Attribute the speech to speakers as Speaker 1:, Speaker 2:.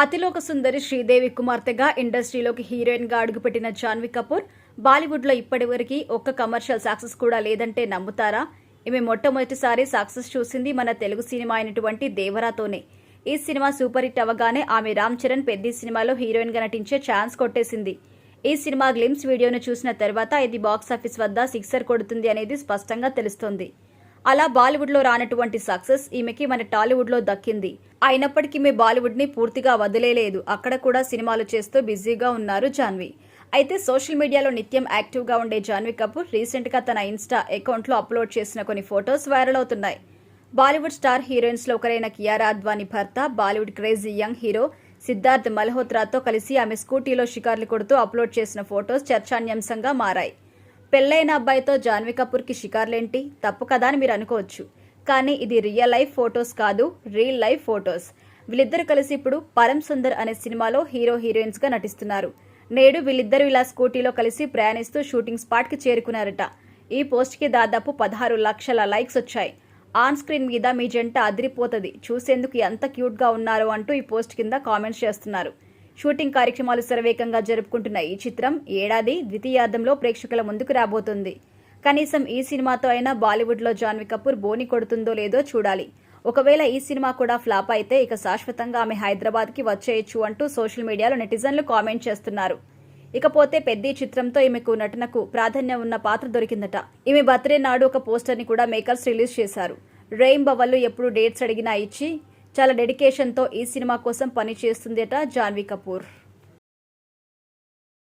Speaker 1: అతిలోక సుందరి శ్రీదేవి కుమార్తెగా ఇండస్ట్రీలోకి హీరోయిన్గా అడుగుపెట్టిన జాన్వీ కపూర్ బాలీవుడ్లో ఇప్పటివరకు ఒక్క కమర్షియల్ సక్సెస్ కూడా లేదంటే నమ్ముతారా? ఈమె మొట్టమొదటిసారి సక్సెస్ చూసింది మన తెలుగు సినిమా అయినటువంటి దేవరాతోనే. ఈ సినిమా సూపర్ హిట్ అవగానే ఆమె రామ్ చరణ్ పెద్ది సినిమాలో హీరోయిన్గా నటించే ఛాన్స్ కొట్టేసింది. ఈ సినిమా గ్లిమ్స్ వీడియోను చూసిన తర్వాత ఇది బాక్సాఫీస్ వద్ద సిక్సర్ కొడుతుంది అనేది స్పష్టంగా తెలుస్తోంది. అలా బాలీవుడ్లో రానటువంటి సక్సెస్ ఈమెకి మన టాలీవుడ్లో దక్కింది. అయినప్పటికీ మీ బాలీవుడ్ని పూర్తిగా వదిలేలేదు. అక్కడ కూడా సినిమాలు చేస్తూ బిజీగా ఉన్నారు జాన్వి. అయితే సోషల్ మీడియాలో నిత్యం యాక్టివ్గా ఉండే జాన్వి కపూర్ రీసెంట్గా తన ఇన్స్టా అకౌంట్లో అప్లోడ్ చేసిన కొన్ని ఫొటోస్ వైరల్ అవుతున్నాయి. బాలీవుడ్ స్టార్ హీరోయిన్స్లో ఒకరైన కియారా అద్వానీ భర్త Bollywood crazy young hero Siddharth మల్హోత్రాతో కలిసి ఆమె స్కూటీలో షికార్లు కొడుతూ అప్లోడ్ చేసిన ఫొటోస్ చర్చాన్యాంశంగా మారాయి. పెళ్ళైన అబ్బాయితో జాన్వీ కపూర్కి షికార్లేంటి? తప్పు కదా అని మీరు అనుకోవచ్చు. కానీ ఇది రియల్ లైఫ్ ఫొటోస్ కాదు రియల్ లైఫ్ ఫొటోస్. వీళ్ళిద్దరు కలిసి ఇప్పుడు పరం సుందర్ అనే సినిమాలో హీరో హీరోయిన్స్గా నటిస్తున్నారు. నేడు వీళ్ళిద్దరూ ఇలా స్కూటీలో కలిసి ప్రయాణిస్తూ షూటింగ్ స్పాట్కి చేరుకున్నారట. ఈ పోస్ట్కి దాదాపు పదహారు లక్షల లైక్స్ వచ్చాయి. ఆన్ స్క్రీన్ మీద మీ జంట అదిరిపోతుంది. చూసేందుకు ఎంత క్యూట్గా ఉన్నారో అంటూ ఈ పోస్ట్ కింద కామెంట్స్ చేస్తున్నారు. షూటింగ్ కార్యక్రమాలు శరవేగంగా జరుపుకుంటున్న ఈ చిత్రం ఏడాది ద్వితీయార్థంలో ప్రేక్షకుల ముందుకు రాబోతుంది. కనీసం ఈ సినిమాతో అయినా బాలీవుడ్లో జాన్వీ కపూర్ బోని కొడుతుందో లేదో చూడాలి. ఒకవేళ ఈ సినిమా కూడా ఫ్లాప్ అయితే ఇక శాశ్వతంగా ఆమె హైదరాబాద్కి వచ్చేయచ్చు అంటూ సోషల్ మీడియాలో నెటిజన్లు కామెంట్ చేస్తున్నారు. ఇకపోతే పెద్ద చిత్రంతో ఈమెకు నటనకు ప్రాధాన్యం ఉన్న పాత్ర దొరికిందట. ఈమె బర్త్డే నాడు ఒక పోస్టర్ని కూడా మేకర్స్ రిలీజ్ చేశారు. రెయిన్ బవల్లు ఎప్పుడు డేట్స్ అడిగినా ఇచ్చి చాలా డెడికేషన్తో ఈ సినిమా కోసం పని చేస్తుందట జాన్వీ కపూర్.